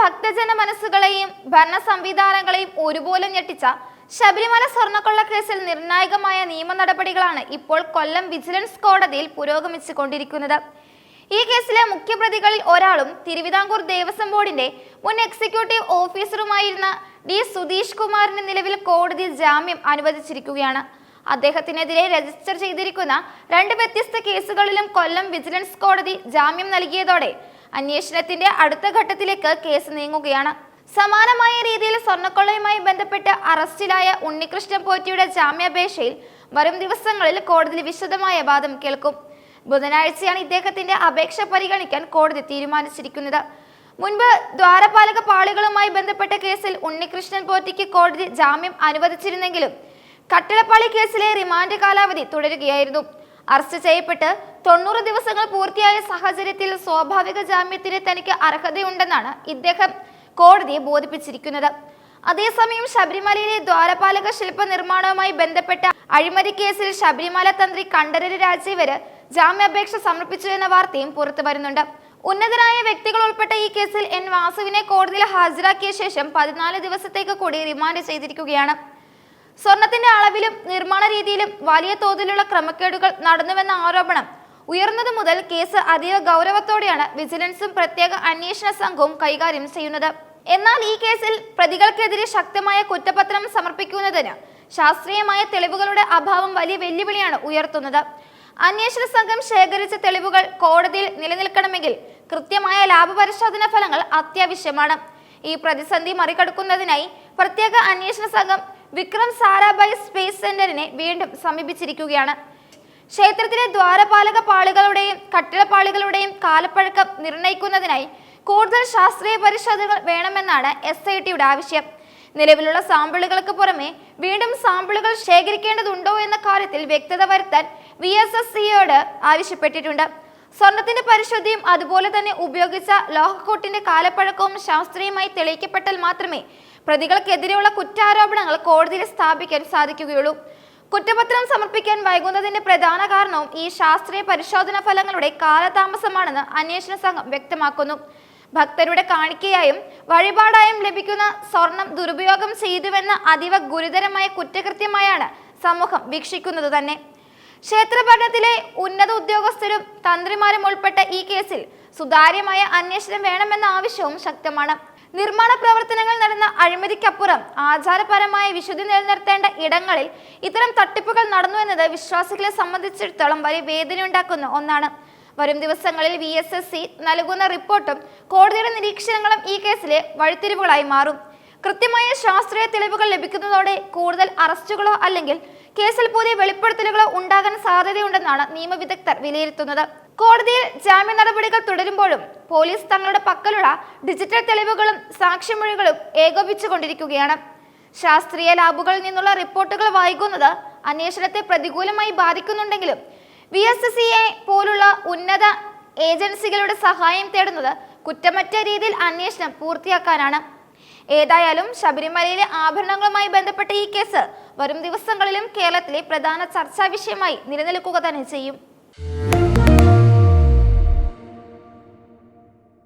ഭക്തജന മനസ്സുകളെയും ഭരണ സംവിധാനങ്ങളെയും ഒരുപോലെ ഞെട്ടിച്ച ശബരിമല സ്വർണക്കൊള്ള കേസിൽ നിർണായകമായ നിയമ നടപടികളാണ് ഇപ്പോൾ കൊല്ലം വിജിലൻസ് കോടതിയിൽ പുരോഗമിച്ചു കൊണ്ടിരിക്കുന്നത് ഈ കേസിലെ മുഖ്യപ്രതികളിൽ ഒരാളും തിരുവിതാംകൂർ ദേവസ്വം ബോർഡിന്റെ മുൻ എക്സിക്യൂട്ടീവ് ഓഫീസറുമായിരുന്ന ഡി സുധീഷ് കുമാറിന് നിലവിൽ കോടതി ജാമ്യം അനുവദിച്ചിരിക്കുകയാണ്. അദ്ദേഹത്തിനെതിരെ രജിസ്റ്റർ ചെയ്തിരിക്കുന്ന രണ്ട് വ്യത്യസ്ത കേസുകളിലും കൊല്ലം വിജിലൻസ് കോടതി ജാമ്യം നൽകിയതോടെ അന്വേഷണത്തിന്റെ അടുത്ത ഘട്ടത്തിലേക്ക് കേസ് നീങ്ങുകയാണ്. സമാനമായ രീതിയിൽ സ്വർണക്കൊള്ളയുമായി ബന്ധപ്പെട്ട് അറസ്റ്റിലായ ഉണ്ണികൃഷ്ണൻ പോറ്റിയുടെ ജാമ്യാപേക്ഷയിൽ വരും ദിവസങ്ങളിൽ കോടതി വിശദമായ വാദം കേൾക്കും. ബുധനാഴ്ചയാണ് ഇദ്ദേഹത്തിന്റെ അപേക്ഷ പരിഗണിക്കാൻ കോടതി തീരുമാനിച്ചിരിക്കുന്നത്. മുൻപ് ദ്വാരപാലക പാളികളുമായി ബന്ധപ്പെട്ട കേസിൽ ഉണ്ണികൃഷ്ണൻ പോറ്റിക്ക് കോടതി ജാമ്യം അനുവദിച്ചിരുന്നെങ്കിലും കട്ടിളപ്പാളി കേസിലെ റിമാൻഡ് കാലാവധി തുടരുകയായിരുന്നു. അറസ്റ്റ് ചെയ്യപ്പെട്ട് തൊണ്ണൂറ് ദിവസങ്ങൾ പൂർത്തിയായ സാഹചര്യത്തിൽ സ്വാഭാവിക ജാമ്യത്തിന് തനിക്ക് അർഹതയുണ്ടെന്നാണ് ഇദ്ദേഹം കോടതിയെ ബോധിപ്പിച്ചിരിക്കുന്നത്. അതേസമയം ശബരിമലയിലെ ദ്വാരപാലക ശില്പ നിർമ്മാണവുമായി ബന്ധപ്പെട്ട അഴിമതി കേസിൽ ശബരിമല തന്ത്രി കണ്ഠരര് രാജീവര് ജാമ്യാപേക്ഷ സമർപ്പിച്ചു എന്ന വാർത്തയും പുറത്തു വരുന്നുണ്ട്. ഉന്നതരായ വ്യക്തികൾ ഉൾപ്പെട്ട ഈ കേസിൽ എൻ വാസുവിനെ കോടതിയിൽ ഹാജരാക്കിയ ശേഷം പതിനാല് ദിവസത്തേക്ക് കൂടി റിമാൻഡ് ചെയ്തിരിക്കുകയാണ്. സ്വർണത്തിന്റെ അളവിലും നിർമ്മാണ രീതിയിലും വലിയ തോതിലുള്ള ക്രമക്കേടുകൾ നടന്നുവെന്ന ആരോപണം ഉയർന്നതു മുതൽ കേസ് അതീവ ഗൗരവത്തോടെയാണ് വിജിലൻസും പ്രത്യേക അന്വേഷണ സംഘവും കൈകാര്യം ചെയ്യുന്നത്. എന്നാൽ ഈ കേസിൽ പ്രതികൾക്കെതിരെ ശക്തമായ കുറ്റപത്രം സമർപ്പിക്കുന്നതിന് ശാസ്ത്രീയമായ തെളിവുകളുടെ അഭാവം വലിയ വെല്ലുവിളിയാണ് ഉയർത്തുന്നത്. അന്വേഷണ സംഘം ശേഖരിച്ച തെളിവുകൾ കോടതിയിൽ നിലനിൽക്കണമെങ്കിൽ കൃത്യമായ ലാഭപരിശോധന ഫലങ്ങൾ അത്യാവശ്യമാണ്. ഈ പ്രതിസന്ധി മറികടക്കുന്നതിനായി പ്രത്യേക അന്വേഷണ സംഘം വിക്രം സാരാഭായ് സ്പേസ് സെന്ററിനെ വീണ്ടും സമീപിച്ചിരിക്കുകയാണ്. ക്ഷേത്രത്തിലെ ദ്വാരപാലക പാളികളുടെയും കട്ടിടപ്പാളികളുടെയും കാലപ്പഴക്കം നിർണയിക്കുന്നതിനായി കൂടുതൽ ശാസ്ത്രീയ പരിശോധനകൾ വേണമെന്നാണ് എസ് ഐ ടിയുടെ ആവശ്യം. നിലവിലുള്ള സാമ്പിളുകൾക്ക് പുറമെ വീണ്ടും സാമ്പിളുകൾ ശേഖരിക്കേണ്ടതുണ്ടോ എന്ന കാര്യത്തിൽ വ്യക്തത വരുത്താൻ വി എസ് എസ് സിയോട് ആവശ്യപ്പെട്ടിട്ടുണ്ട്. സ്വർണത്തിന്റെ പരിശുദ്ധിയും അതുപോലെ തന്നെ ഉപയോഗിച്ച ലോഹക്കൂട്ടിന്റെ കാലപ്പഴക്കവും ശാസ്ത്രീയമായി തെളിയിക്കപ്പെട്ടാൽ മാത്രമേ പ്രതികൾക്കെതിരെയുള്ള കുറ്റാരോപണങ്ങൾ കോടതിയിൽ സ്ഥാപിക്കാൻ സാധിക്കുകയുള്ളൂ. കുറ്റപത്രം സമർപ്പിക്കാൻ വൈകുന്നതിന്റെ പ്രധാന കാരണവും ഈ ശാസ്ത്രീയ പരിശോധനാ ഫലങ്ങളുടെ കാലതാമസമാണെന്ന് അന്വേഷണ സംഘം വ്യക്തമാക്കുന്നു. ഭക്തരുടെ കാണിക്കയായും വഴിപാടായും ലഭിക്കുന്ന സ്വർണം ദുരുപയോഗം ചെയ്തുവെന്ന അതീവ ഗുരുതരമായ കുറ്റകൃത്യമായാണ് സമൂഹം വീക്ഷിക്കുന്നത് തന്നെ. ക്ഷേത്രഭരണത്തിലെ ഉന്നത ഉദ്യോഗസ്ഥരും തന്ത്രിമാരും ഉൾപ്പെട്ട ഈ കേസിൽ സുതാര്യമായ അന്വേഷണം വേണമെന്ന ആവശ്യവും ശക്തമാണ്. നിർമ്മാണ പ്രവർത്തനങ്ങൾ നടന്ന അഴിമതിക്കപ്പുറം ആചാരപരമായ വിശുദ്ധി നിലനിർത്തേണ്ട ഇടങ്ങളിൽ ഇത്തരം തട്ടിപ്പുകൾ നടന്നു എന്നത് വിശ്വാസികളെ സംബന്ധിച്ചിടത്തോളം വലിയ വേദനയുണ്ടാക്കുന്ന ഒന്നാണ്. വരും ദിവസങ്ങളിൽ വി എസ് എസ് സി നൽകുന്ന റിപ്പോർട്ടും കോടതിയുടെ നിരീക്ഷണങ്ങളും ഈ കേസിലെ വഴിത്തിരിവുകളായി മാറും. കൃത്യമായ ശാസ്ത്രീയ തെളിവുകൾ ലഭിക്കുന്നതോടെ കൂടുതൽ അറസ്റ്റുകളോ അല്ലെങ്കിൽ കേസിൽ പുതിയ വെളിപ്പെടുത്തലുകളോ ഉണ്ടാകാൻ സാധ്യതയുണ്ടെന്നാണ് നിയമവിദഗ്ധർ വിലയിരുത്തുന്നത്. കോടതിയിൽ ജാമ്യ നടപടികൾ തുടരുമ്പോഴും പോലീസ് തങ്ങളുടെ പക്കലുള്ള ഡിജിറ്റൽ തെളിവുകളും സാക്ഷിമൊഴികളും ഏകോപിച്ചുകൊണ്ടിരിക്കുകയാണ് ശാസ്ത്രീയ ലാബുകളിൽ നിന്നുള്ള റിപ്പോർട്ടുകൾ വൈകുന്നത് അന്വേഷണത്തെ പ്രതികൂലമായി ബാധിക്കുന്നുണ്ടെങ്കിലും വി എസ് പോലുള്ള ഉന്നത ഏജൻസികളുടെ സഹായം തേടുന്നത് കുറ്റമറ്റ രീതിയിൽ അന്വേഷണം പൂർത്തിയാക്കാനാണ്. ഏതായാലും ശബരിമലയിലെ ആഭരണങ്ങളുമായി ബന്ധപ്പെട്ട ഈ കേസ് വരും ദിവസങ്ങളിലും കേരളത്തിലെ പ്രധാന ചർച്ചാ വിഷയമായി നിലനിൽക്കുക തന്നെ ചെയ്യും.